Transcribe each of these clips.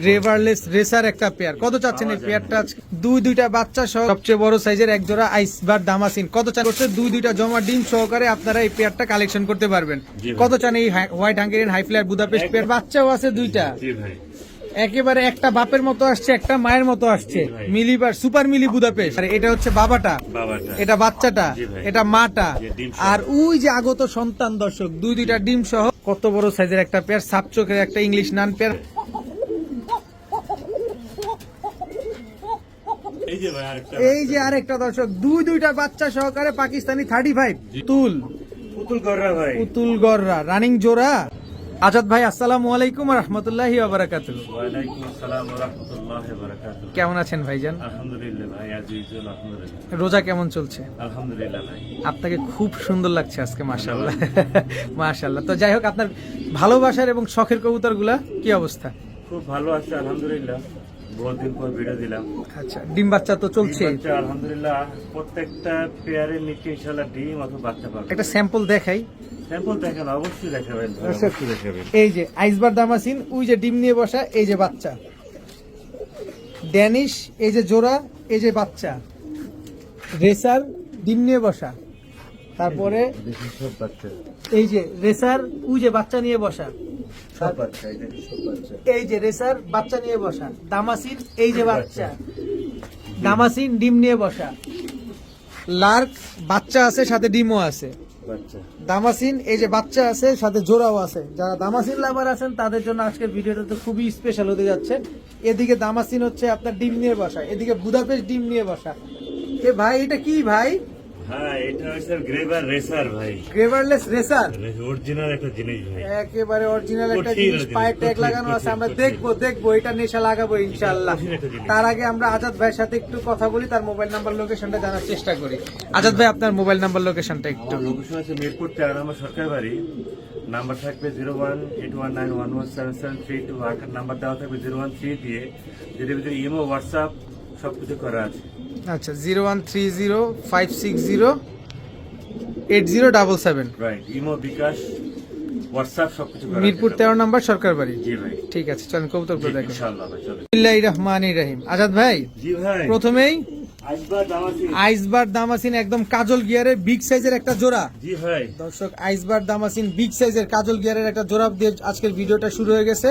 গ্রেভারলেস racer একটা pair কত চাচ্ছেন এই পেয়ারটা? দুই দুইটা বাচ্চা সহ সবচেয়ে বড় সাইজের এক জোড়া আইসবার দামাসিন কত চান করছে দুই দুইটা জমা ডিম সহকারে আপনারা এই পেয়ারটা কালেকশন করতে পারবেন। কত চান এই white Hungarian high flyer Budapest pair বাচ্চাও আছে দুইটা। একেবারে একটা বাপের মতো আসছে একটা মায়ের মতো আসছে। মিলিবার সুপার মিলি বুদাপেস্ট আর এটা হচ্ছে বাবাটা। এটা বাচ্চাটা। এটা মাটা। আর ওই যে আগত সন্তান দর্শক দুই দুইটা ডিম সহ কত বড় সাইজের একটা পেয়ার সাপ চোখের একটা ইংলিশ নান পেয়ার এই যে আরেকটা এই যে আরেকটা দর্শক দুই দুইটা বাচ্চা সহকারে পাকিস্তানি থার্টি ফাইভ তুল। পুতুল কররা ভাই। পুতুল গররা রানিং জোড়া। আজাদ ভাই আসসালামু আলাইকুম রহমতুল্লাহি বারাকাত ওয়ালাইকুম আসসালাম ওয়া রাহমাতুল্লাহি ওয়া কেমন আছেন ভাইজান? রোজা কেমন চলছে? আলহামদুলিল্লাহ আপনাকে খুব সুন্দর লাগছে আজকে মাশাল্লাহ মাশাল্লাহ তো যাই হোক আপনার ভালোবাসার এবং শখের কবুতরগুলা কি অবস্থা? খুব ভালো আছে আলহামদুলিল্লাহ। বহুত দিন পর ভিডিও দিলাম। আচ্ছা ডিম বাচ্চা তো চলছে। আলহামদুলিল্লাহ প্রত্যেকটা পেয়ারের নিচে ইনশাআল্লাহ ডিম অথবা বাচ্চা পাবে। একটা স্যাম্পল দেখাই। স্যাম্পল দেখেন অবশ্যই দেখাবেন। আচ্ছা। অবশ্যই দেখাবেন। এই যে আইসবার দামাসিন ওই যে ডিম নিয়ে বসা এই যে বাচ্চা। ড্যানিশ এই যে জোড়া এই যে বাচ্চা। রেসার ডিম নিয়ে বসা। তারপরে এই যে রেসার ওই যে বাচ্চা নিয়ে বসা। এই যে রেসার বাচ্চা নিয়ে বসা। দামাসিন এই যে বাচ্চা। দামাসিন ডিম নিয়ে বসা। লার্ক বাচ্চা আছে সাথে ডিমও আছে। দামাসিন এই যে বাচ্চা আছে সাথে জোড়াও আছে। যারা দামাসিন লাভার আছেন তাদের জন্য আজকের ভিডিওটা তো খুবই স্পেশাল হতে যাচ্ছে। এদিকে দামাসিন হচ্ছে আপনার ডিম নিয়ে বসা এদিকে বুদাপেস্ট ডিম নিয়ে বসা। এ ভাই এটা কি ভাই? হ্যাঁ এটা হচ্ছে গ্রেভার রেসার ভাই। গ্রেভারলেস রেসার অরিজিনাল একটা জিনিস ভাই। একেবারে অরিজিনাল একটা জিনিস পায়ে ট্যাগ লাগানো আছে আমরা দেখব দেখব এটা নেশা লাগাবো ইনশাআল্লাহ। তার আগে আমরা আজাদ ভাইয়ের সাথে একটু কথা বলি তার মোবাইল নাম্বার লোকেশনটা জানার চেষ্টা করি। আজাদ ভাই আপনার মোবাইল নাম্বার লোকেশনটা একটু। আমার লোকেশন আছে মিরপুর তেরো নম্বর সরকার বাড়ি। নাম্বার থাকবে zero one eight one nine one one seven seven three two. Number দেওয়া থাকবে জিরো ওয়ান থ্রি দিয়ে যেটার ভিতরে ইমো হোয়াটসঅ্যাপ সব কিছু করা আছে। আচ্ছা zero one three zero five six zero eight zero double seven right Imo bKash WhatsApp. Mirpur তেরো নম্বর সরকার বাড়ি। জি ভাই ঠিক আছে চলেন কবুতর করে দেখেন ইনশাআল্লাহ রহমানির রহিম। আজাদ ভাই জি ভাই। প্রথমেই আইসবার দামাসিন। একদম কাজল গিয়ারের বিগ সাইজের একটা জোড়া। জি ভাই। দর্শক আইসবার দামাসিন বিগ সাইজের কাজল গিয়ারের একটা জোড়া দিয়ে আজকের ভিডিওটা শুরু হয়ে গেছে।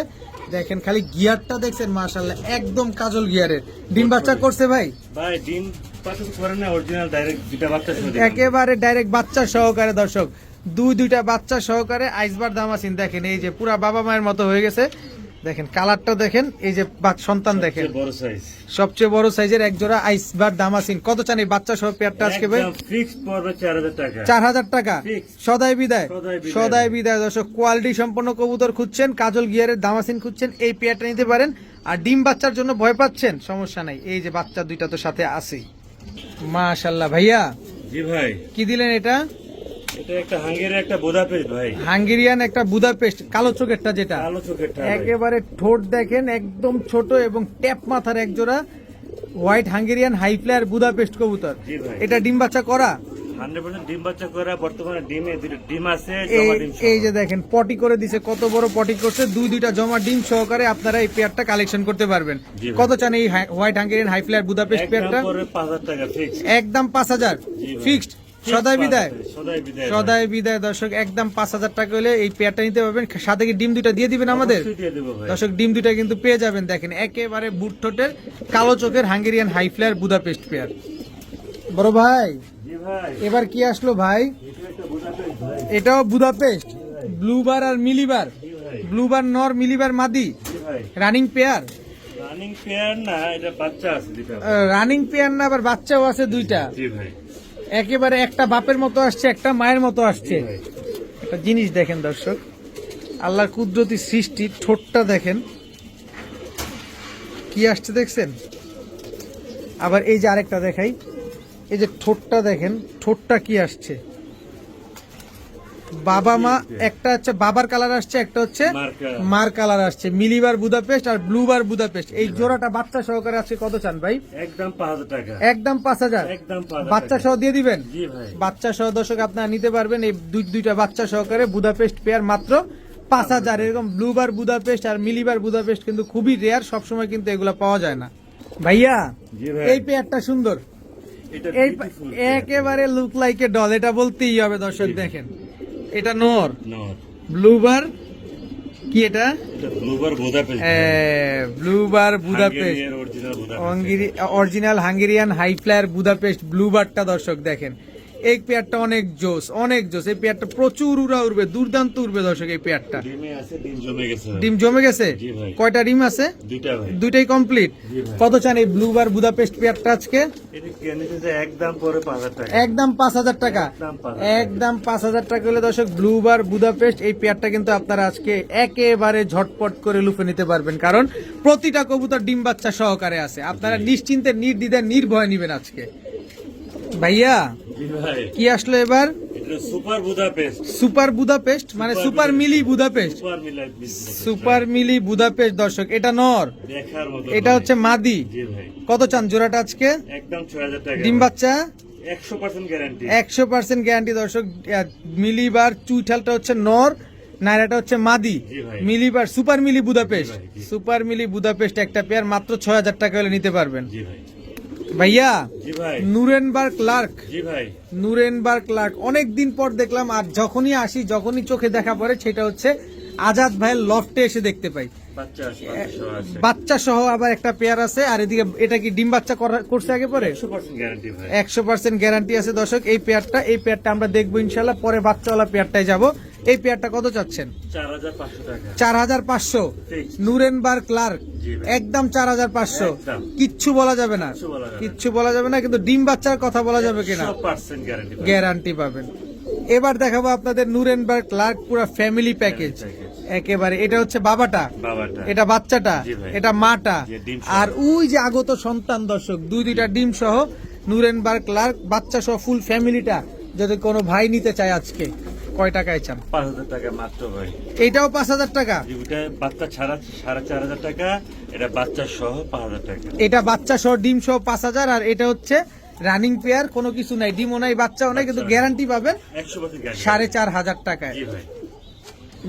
দেখেন খালি গিয়ারটা দেখছেন মাশাল্লাহ একদম কাজল গিয়ারের। ডিম বাচ্চা করছে ভাই? ভাই ডিম। একেবারে ডাইরেক্ট বাচ্চা সহকারে দর্শক। দুই দুইটা বাচ্চা সহকারে আইসবার দামাসিন দেখেন এই যে পুরা বাবা মায়ের মতো হয়ে গেছে। দেখেন কালারটা দেখেন এই যে সন্তান দেখেন। সবচেয়ে বড় সাইজের এক জোড়া আইসবার দামাসিন কত চান এই বাচ্চা সহ পেয়ারটা আজকে ভাই? চার হাজার টাকা। সদাই বিদায়। সদাই বিদায়। দর্শক। কোয়ালিটি সম্পন্ন কবুতর খুঁজছেন কাজল গিয়ারের দামাসিন খুঁজছেন এই পেয়ারটা নিতে পারেন। আর ডিম বাচ্চার জন্য ভয় পাচ্ছেন? সমস্যা নাই। এই যে বাচ্চা দুইটা তো সাথে আছেই। মাশাল্লাহ ভাইয়া। জি ভাই। কি দিলেন এটা? এটা একটা হাঙ্গের একটা বোদাপেস্ট ভাই। হাঙ্গেরিয়ান একটা বুদাপেস্ট কালো চোখেরটা যেটা। কালো চোখেরটা একেবারে ঠোঁট দেখেন একদম ছোট এবং ট্যাপ মাথার এক জোড়া হোয়াইট হাঙ্গেরিয়ান হাই বুদাপেস্ট কবুতর। এটা ডিম বাচ্চা করা? 100% ডিম বাচ্চা করা বর্তমানে ডিমে দুটো ডিম আছে এই যে দেখেন পটি করে দিছে কত বড় পটি করছে দুই দুইটা জমা ডিম সহকারে আপনারা এই পেয়ারটা কালেকশন করতে পারবেন। কত চান এই white Hungarian high flyer Budapest পেয়ারটা? পড়বে 5000 টাকা একদম পাঁচ হাজার। ফিক্সড সদাই বিদায়। সদাই বিদায় দর্শক একদম পাঁচ হাজার টাকা হলে এই পেয়ারটা নিতে পারবেন। সাথে কি ডিম দুইটা দিয়ে দিবেন আমাদের? দর্শক ডিম দুইটা কিন্তু পেয়ে যাবেন দেখেন একেবারে বুট ঠোঁটের কালো চোখের Hungarian high flyer Budapest pair বড় ভাই এবার কি আসলো ভাই? এটাও বুদাপেস্ট ব্লুবার আর মিলিবার ব্লুবার নর মিলিবার মাদি রানিং পেয়ার রানিং পেয়ার না এটা বাচ্চা আছে রানিং পেয়ার না আবার বাচ্চাও আছে দুইটা। জি ভাই। একেবারে একটা বাপের মতো আসছে, একটা মায়ের মতো আসছে। একটা জিনিস দেখেন দর্শক, আল্লাহর কুদরতি সৃষ্টি ঠোঁটটা দেখেন। কি আসছে দেখছেন? আবার এই যে আরেকটা দেখাই, এই যে ঠোঁটটা দেখেন, ঠোঁটটা কি আসছে? বাবা মা একটা হচ্ছে বাবার কালার আসছে একটা হচ্ছে মার কালার আসছে। মিলিবার বুদাপেস্ট আর ব্লুবার বুদাপেস্ট। এই জোড়াটা বাচ্চা সহকারে আজকে কত চান ভাই? একদম 5000 টাকা। একদম পাঁচ হাজার? বাচ্চা সহ দিয়ে দিবেন? বাচ্চা সহ দর্শক আপনারা নিতে পারবেন এই দুই দুইটা বাচ্চা সহকারে বুদাপেস্ট পেয়ার মাত্র পাঁচ হাজার এরকম ব্লুবার বুদাপেস্ট আর মিলিবার বুদাপেস্ট কিন্তু খুবই রেয়ার সবসময় কিন্তু এগুলো পাওয়া যায় না। ভাইয়া এই পেয়ারটা সুন্দর। একেবারে লুক লাইক এ ডল এটা বলতেই হবে দর্শক দেখেন। এটা নর। নর। ব্লুবার কি এটা? Blue bar Budapest. Original Hungarian high flyer Budapest ব্লুবারটা দর্শক দেখেন। এই পেয়ারটা অনেক জোস অনেক জোস এই পেয়ারটা প্রচুর উড়া উড়বে দুর্দান্ত উড়বে দর্শক এই পেয়ারটা। ডিম জমে গেছে। কয়টা ডিম আছে? দুইটাই কমপ্লিট কত চান এই ব্লুবার বুদাপেস্ট পেয়ারটা আজকে? একদম পাঁচ হাজার টাকা। একদম পাঁচ হাজার টাকা। একদম 5,000 একদম পাঁচ হাজার টাকা হলে দর্শক ব্লুবার বুদাপেস্ট এই পেয়ারটা কিন্তু আপনারা আজকে একেবারে ঝটপট করে লুফে নিতে পারবেন। কারণ প্রতিটা কবুতর ডিম বাচ্চা সহকারে আছে। আপনারা নিশ্চিন্তে নির্দ্বিধায় নির্ভয় নিবেন আজকে। ভাইয়া কি আসলো এবার? Super Budapest. Super Budapest? মানে super mealy Budapest. Super super mealy Budapest দর্শক এটা নর। এটা হচ্ছে মাদি। কত চান জোড়াটা আজকে? একদম ডিম বাচ্চা? একশো পার্সেন্ট গ্যারান্টি দর্শক মিলিবার চুইঠালটা হচ্ছে নর নাইরাটা হচ্ছে মাদি। Mealy bar super mealy Budapest. Super mealy Budapest একটা পেয়ার মাত্র ছয় হাজার টাকা হলে নিতে পারবেন। জি ভাই। ভাইয়া নুরেনবার ক্লার্ক নুরেনবার ক্লার্ক। জি নুরেনবার্গ লার্ক অনেক দিন পর দেখলাম আর যখনই আসি যখনই চোখে দেখা পড়ে সেটা হচ্ছে আজাদ ভাইয়ের লফটে এসে দেখতে পাই। বাচ্চা সহ আবার একটা পেয়ার আছে আর এদিকে এটা কি ডিম বাচ্চা করা- করছে আগে পরে? একশো পার্সেন্ট গ্যারান্টি আছে দর্শক এই পেয়ারটা এই পেয়ারটা আমরা দেখব ইনশাল্লাহ পরে বাচ্চাওয়ালা পেয়ারটাই যাব। এই পেয়ারটা কত চাচ্ছেন? চার হাজার পাঁচশো। Nuremberg lark. একদম চার হাজার পাঁচশো। কিচ্ছু বলা যাবে না। কিচ্ছু বলা যাবে না। কিন্তু ডিম বাচ্চার কথা বলা যাবে কিনা? গ্যারান্টি পাবেন। এবার দেখাবো আপনাদের নুরেনবার্গ ক্লার্ক পুরো ফ্যামিলি প্যাকেজ। একেবারে এটা হচ্ছে বাবাটা। এটা বাচ্চাটা এটা মাটা। আর ওই যে আগত সন্তান দর্শক দুই দুইটা ডিম সহ নুরেনবার্গ ক্লার্ক বাচ্চা সহ ফুল ফ্যামিলিটা যদি কোনো ভাই নিতে চায় আজকে কয় টাকায় চান? পাঁচ হাজার টাকা মাত্র ভাই। এইটাও পাঁচ হাজার টাকা? ওটা বাচ্চা ছাড়া সাড়ে চার হাজার টাকা এটা বাচ্চা সহ পাঁচ হাজার টাকা। এটা বাচ্চা সহ ডিম সহ পাঁচ হাজার আর এটা হচ্ছে রানিং পেয়ার কোনো কিছু নাই ডিমও নাই বাচ্চাও নাই কিন্তু গ্যারান্টি পাবেন একশো সাড়ে চার হাজার টাকায়। ভাই।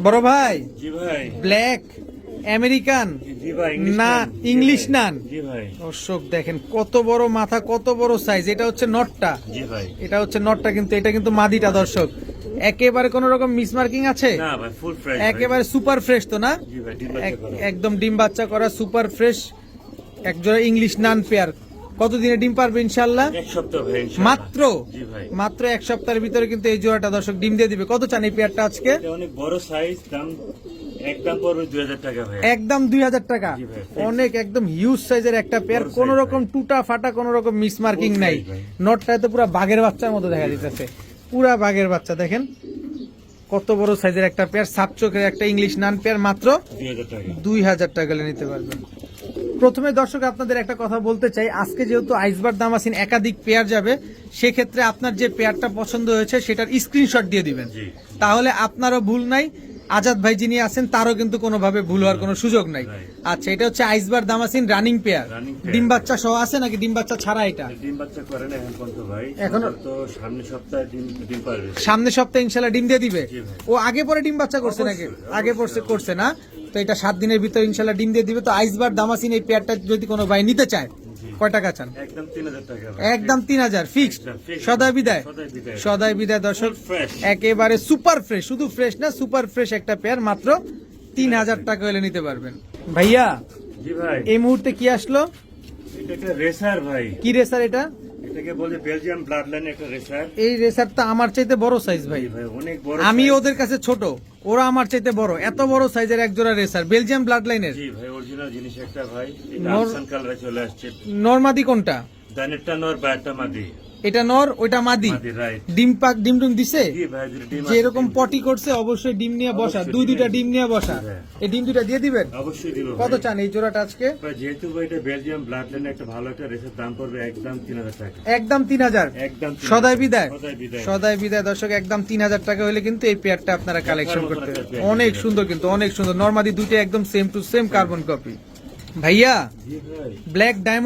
বড় ভাই? জি ভাই। ব্ল্যাক আমেরিকান না, ইংলিশ নান। দর্শক দেখেন কত বড় মাথা কত বড় সাইজ এটা হচ্ছে নটটা এটা হচ্ছে নটটা কিন্তু এটা কিন্তু মাদিটা দর্শক। একেবারে কোন রকম মিসমার্কিং আছে? একেবারে সুপার ফ্রেশ তো না? একদম ডিম বাচ্চা করা সুপার ফ্রেশ একজোড়া ইংলিশ নান পেয়ার কতদিনে ডিম পারবে ইনশাল্লাহ। মাত্র? মাত্র এক সপ্তাহের ভিতরে কিন্তু এই জোড়াটা দর্শক ডিম দিয়ে দিবে। কত চান এই পেয়ারটা আজকে? অনেক বড় সাইজ দাম একদম দুই হাজার টাকা। অনেক একদম হিউজ সাইজের একটা পেয়ার। কোন রকম টুটা ফাটা কোন রকম মিসমার্কিং Full নাই। নটটা তো পুরো বাঘের বাচ্চার মতো দেখা দিতেছে পুরা বাঘের বাচ্চা দেখেন। কত বড় সাইজের একটা পেয়ার। সাত চোখের একটা ইংলিশ নান পেয়ার মাত্র দুই হাজার টাকা। নিতে পারবেন। প্রথমে দর্শক আপনাদের একটা কথা বলতে চাই। আজকে যেহেতু আইসবার দামাসিন একাধিক পেয়ার যাবে সেক্ষেত্রে আপনার যে পেয়ারটা পছন্দ হয়েছে সেটার স্ক্রিনশট দিয়ে দিবেন। তাহলে আপনারও ভুল নাই। আজাদ ভাই যিনি আছেন তারও কিন্তু কোনোভাবে ভুল হওয়ার কোনো সুযোগ নাই। আচ্ছা এটা হচ্ছে আইসবার দামাসিন রানিং পেয়ার ডিম বাচ্চা সহ আছে নাকি? ডিম বাচ্চা ছাড়া এটা? ডিম বাচ্চা করে না এখন পর্যন্ত ভাই। এখনো- তো সামনে সপ্তাহে ডিম ডিম পারবে সামনে সপ্তাহে ইনশাল্লাহ ডিম দিয়ে দিবে? ও আগে পরে ডিম বাচ্চা করছে নাকি? আগে পড়ছে করছে না? তো এটা সাত দিনের ভিতরে ইনশাল্লাহ ডিম দিয়ে দিবে। তো আইসবার দামাসিন এই পেয়ারটা যদি কোনো ভাই নিতে চায় কয় টাকা চান? একদম তিন হাজার ফিক্সড সদায় বিদায়। সদায় বিদায়। দর্শক। একেবারে সুপার ফ্রেশ শুধু ফ্রেশ না সুপার ফ্রেশ একটা পেয়ার মাত্র তিন হাজার টাকা হলে নিতে পারবেন। ভাইয়া এই মুহূর্তে কি আসলো? রেসার ভাই। কি রেসার এটা? এটাকে বলে বেলজিয়াম ব্লাড লাইন একটা রেসার এই রেসারটা আমার চাইতে বড় সাইজ ভাই। ভাই অনেক বড় আমি ওদের কাছে ছোট ওরা আমার চাইতে বড়। এত বড় সাইজের এক জোড়া রেসার বেলজিয়াম ব্লাড লাইনের জি ভাই অরিজিনাল জিনিস একটা ভাই। এটা নর- কালারে চলে আসছে। নর্মাদি কোনটা? নর মাদি এটা নর ওইটা মাদি। ডিম পাক ডিম ডিম দিছে যে এরকম পটি করছে অবশ্যই ডিম নিয়ে বসা। দুই দুইটা ডিম- নিয়ে বসা। এই ডিম দুইটা দিয়ে দিবেন? অবশ্যই দিব কত চান এই জোড়াটা আজকে? যেহেতু এটা বেলজিয়াম ব্লাড লাইন একটা ভালো একটা রেসের দাম পড়বে একদম তিন হাজার টাকা। একদম তিন হাজার? একদম সদাই বিদায়। সদাই বিদায়। দর্শক একদম তিন হাজার টাকা হলে কিন্তু এই পেয়ারটা আপনারা কালেকশন করতে অনেক সুন্দর কিন্তু অনেক সুন্দর। নর্মাদি দুইটা একদম same to same carbon copy ভাইয়া ব্ল্যাক ডায়মন্ড